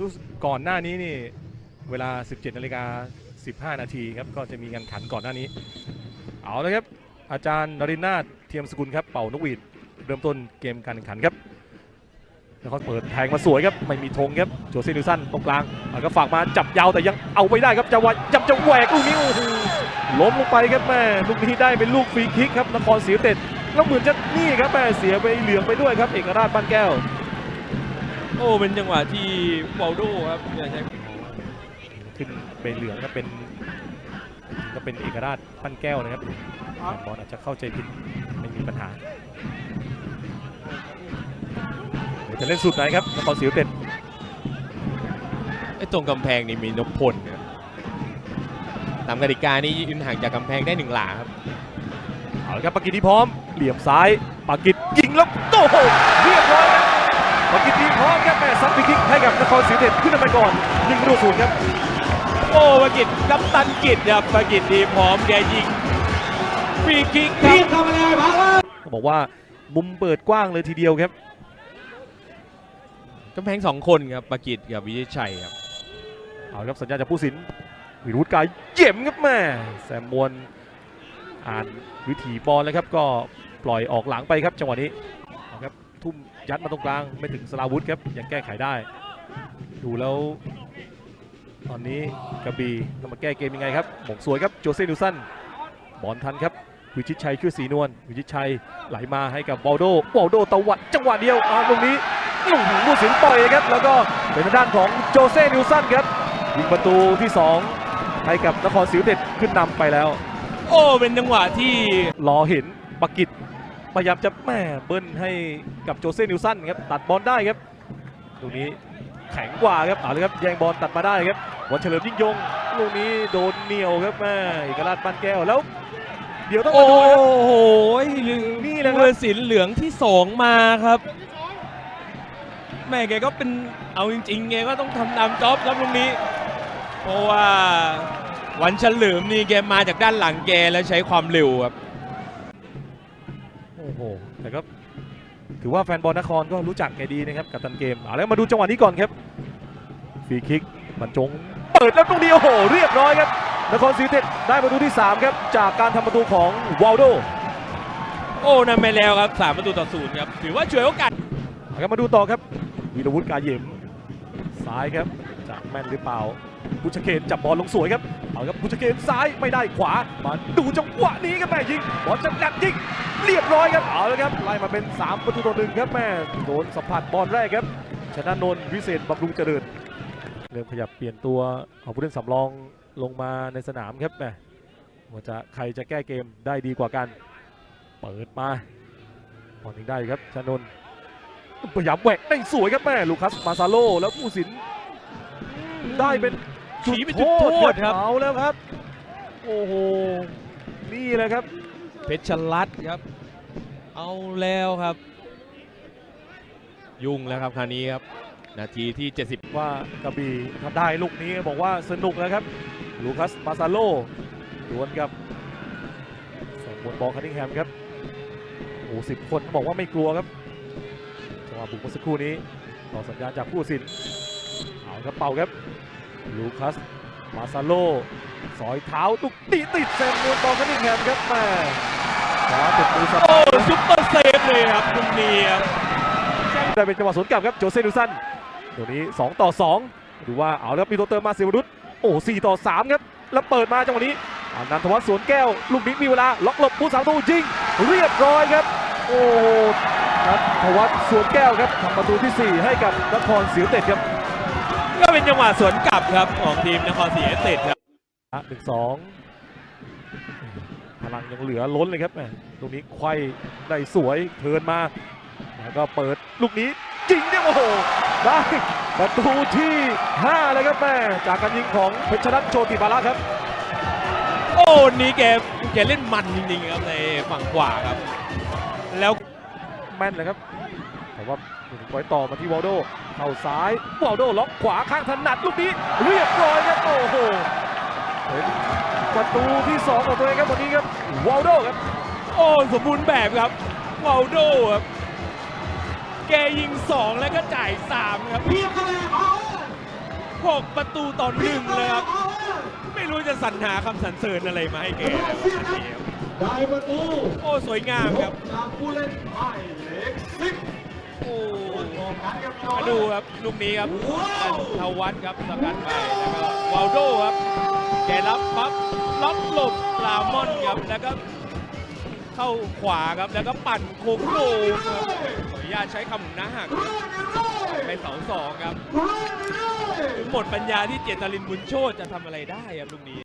รู้สึกก่อนหน้านี้นี่เวลา 17นาฬิกา15 นาทีครับก็จะมีงานขันก่อนหน้านี้ เอาลยครับ อาจารย์นรินาถเทียมสกุลครับเป่านกหวีดเริ่มต้นเกมการแข่งขันครับแล้วเขาเปิดแทงมาสวยครับไม่มีธงครับโจเซนิวสันตรงกลางแล้วก็ฝากมาจับยาวแต่ยังเอาไม่ได้ครับจะว่าจับจะแหวกลูกนี้โอ้โหล้มลงไปครับแม่ลูกนี้ได้เป็นลูกฟรีคิกครับนครศรีเต็ดแล้วเหมือนจะนี่ครับแม่เสียไปเหลืองไปด้วยครับเอกราชบ้านแก้ว โอ้เป็นจังหวะที่วาลโดครับอย่าใช้ขึ้นใบเหลืองก็เป็นก็เป็นเอกราชปั้นแก้วนะครับบอลอาจจะเข้าใจผิดไม่มีปัญหาเดี๋ยวจะเล่นสุดไหนครับนครศรียูไนเต็ดไอ้ตรงกำแพงนี่มีนพพลครับตามกติกานี่ยืนห่างจากกำแพงได้หนึ่งหลาครับเอาละครับปากิตที่พร้อมเหลี่ยมซ้ายปากิตยิงแล้วโต้โหเรียบร้อย ครับปากิตที่พร้อมครับแม่ซัดฟรีคิกให้กับนครศรียูไนเต็ดขึ้นนำไปก่อนยิงประตูศูนย์ครับ โอ้ปากิจกัปตันกิจครับปากิจดีพร้อมแกยิงฟรีคิกครับต้องบอกว่ามุมเปิดกว้างเลยทีเดียวครับกำแพงสองคนครับปากิจกับวิชิตชัยครับเอาครับสัญญาณจากผู้สินวิรุธกายเยี่ยมครับแม่แซมมวนอ่านวิถีบอลแล้วครับก็ปล่อยออกหลังไปครับจังหวะนี้เอาครับทุ่ม ยัดมาตรงกลางไม่ถึงสลาวุธครับยังแก้ไขได้ ดูแล้ว ตอนนี้กระบี่ต้องมาแก้เกมยังไงครับหมงสวยครับโจเซ่นิวสันบอลทันครับวิชิตชัยชื่อสีนวลวิชิตชัยไหลมาให้กับบอลโดบอลโดตวัดจังหวะเดียวอ่าตรงนี้ลูกหูผู้สินปล่อยครับ แล้วก็เป็นทางด้านของโจเซ่นิวสันครับยิงประตูที่ 2 ให้กับนครศรียูไนเต็ดขึ้นนำไปแล้ว โอ้ เป็นจังหวะที่รอเห็นปากิจ พยายามจะแม่เบิ้ลให้กับโจเซ่นิวสันครับตัดบอลได้ครับตรงนี้แข็งกว่าครับเอาเลยครับแย่งบอลตัดมาได้ครับวันเฉลิมยิ่งยงลูกนี้โดนเหนียวครับแม่เอกราชบ้านแก้วแล้ว เดี๋ยวต้องโอ้มาดูครับโหนี่แหละครับเบอร์สินเหลืองที่สองมาครับแม่แกก็เป็นเอาจริงๆแกก็ต้องทำตามจ็อบครับตรงนี้ เพราะว่าวันเฉลิมนี่แกมาจากด้านหลังแกแล้วใช้ความเร็วครับโอ้โหแต่ก็ถือว่าแฟนบอลนครก็รู้จักแกดีนะครับกับตันเกมเอาแล้วมาดูจังหวะนี้ก่อนครับฟรีคิกบรรจงเปิดแล้วตรงนี้โอ้โหเรียบร้อยครับนครศรีเต็ดได้ประตูที่ 3 ครับ จากการทำประตูของวาลโดโอ้นำไปแล้วครับสามประตูต่อศูนย์ครับ ถือว่าช่วยโอกาสครับมาดูต่อครับวีรวุฒิกาเยมซ้ายครับจะแม่นหรือเปล่า บุชเคนจับบอลลงสวยครับเอาครับบุชเคนซ้ายไม่ได้ขวามาดูจังหวะนี้ครับแม่ยิงบอลจะแลบยิงเรียบร้อยครับเอาละครับไล่มาเป็น 3 ประตูต่อหนึ่งครับแม่โดนสัมผัสบอลแรกครับชนะนนท์วิเศษบำรุงเจริญเริ่มขยับเปลี่ยนตัวเอาผู้เล่นสำรองลงมาในสนามครับแม่ว่าจะใครจะแก้เกมได้ดีกว่ากัน เปิดมาบอลถึงได้ครับชนนท์พยายามแหวกได้สวยครับแม่ลูคัสมาซาโลแล้วผู้สิน ได้เป็นจุดชี้เป็นโทจุดโทษษครับเอาแล้วครับ โอ้โห นี่แหละครับ เพชรลัดครับ เอาแล้วครับ ยุ่งแล้วครับคราวนี้ครับ นาทีที่ 70 ว่ากระบี่ทำได้ลูกนี้บอกว่าสนุกนะครับ ลูคัสมาซาโลดวลกับสมบนบอลคันนิงแฮมครับโอ้สิบคนบอกว่าไม่กลัวครับจังหวะบุกเมื่อสักครู่นี้ต่อสัญญาณจากผู้สินเอาครับเป่าครับ ลูคัส มาซาโล สอยเท้าตุกตีติดแซมบนบอลคันนิงแฮมครับแม่ขวาติดมือสโอ้บายซุปเปอร์เซฟเลยครับตรงนี้ครับได้เป็นจังหวะสวนกลับครับโจเซนูสันตัวนี้ 2 ต่อ 2 ดูว่าเอาแล้วครับมีตัวเติมมาเซวรุตโอ้4ต่อ 3 ครับ แล้วเปิดมาจังหวะนี้อานันทวัฒน์สวนแก้ว ลูกนี้มีเวลา ล็อกหลบผู้สามประตูยิง เรียบร้อยครับ โอ้โหนัทวัฒน์สวนแก้วครับทำประตูทีสี่4 ให้กับนครศรียูไนเต็ดครับ ก็เป็นจังหวะสวนกลับครับของทีมนครศรีอยุธยาครับหนึ่งสองพลังยังเหลือล้นเลยครับแหม่ตรงนี้ไขว้ได้สวยเทิร์นมา แล้วก็เปิดลูกนี้จริงเนี่ยโอ้โหได้ประตูที่ 5 เลยครับแม่จากการยิงของเพชรรัตน์โชติบาระครับ โอ้นี่แกแกเล่นมันจริงๆครับในฝั่งขวาครับ แล้วแม่นเลยครับแต่ว่า ปล่อยต่อมาที่วอลโดเข้าซ้ายวอลโดล็อกขวาข้างถนัดลูกนี้เรียบร้อยครับโอ้โหเป็นประตูที่2ของตัวเองครับวันนี้ครับวอลโดครับโอ้สมบูรณ์แบบครับวาลโดครับแกยิง 2 แล้วก็จ่าย 3 ครับ16ประตูต่อหนึ่งเลยครับ ไม่รู้จะสรรหาคำสรรเสริญอะไรมาให้แกนะครับอันนี้ครับได้ประตูโอ้ สวยงามครับจากผู้เล่นหมายเลขสิบ โอ้มาดูครับลูกนี้ครับทวัฒน์ครับสกัดไปแล้วก็วาลโดครับ แกรับปั๊บล็อกหลบลามอนครับแล้วก็เข้าขวาครับแล้วก็ปั่นโค้งโกงครับขออนุญาตใช้คำหน้าหักไปเสาสองครับหมดปัญญาที่เจตลินบุญโชตจะทำอะไรได้ครับลูกนี้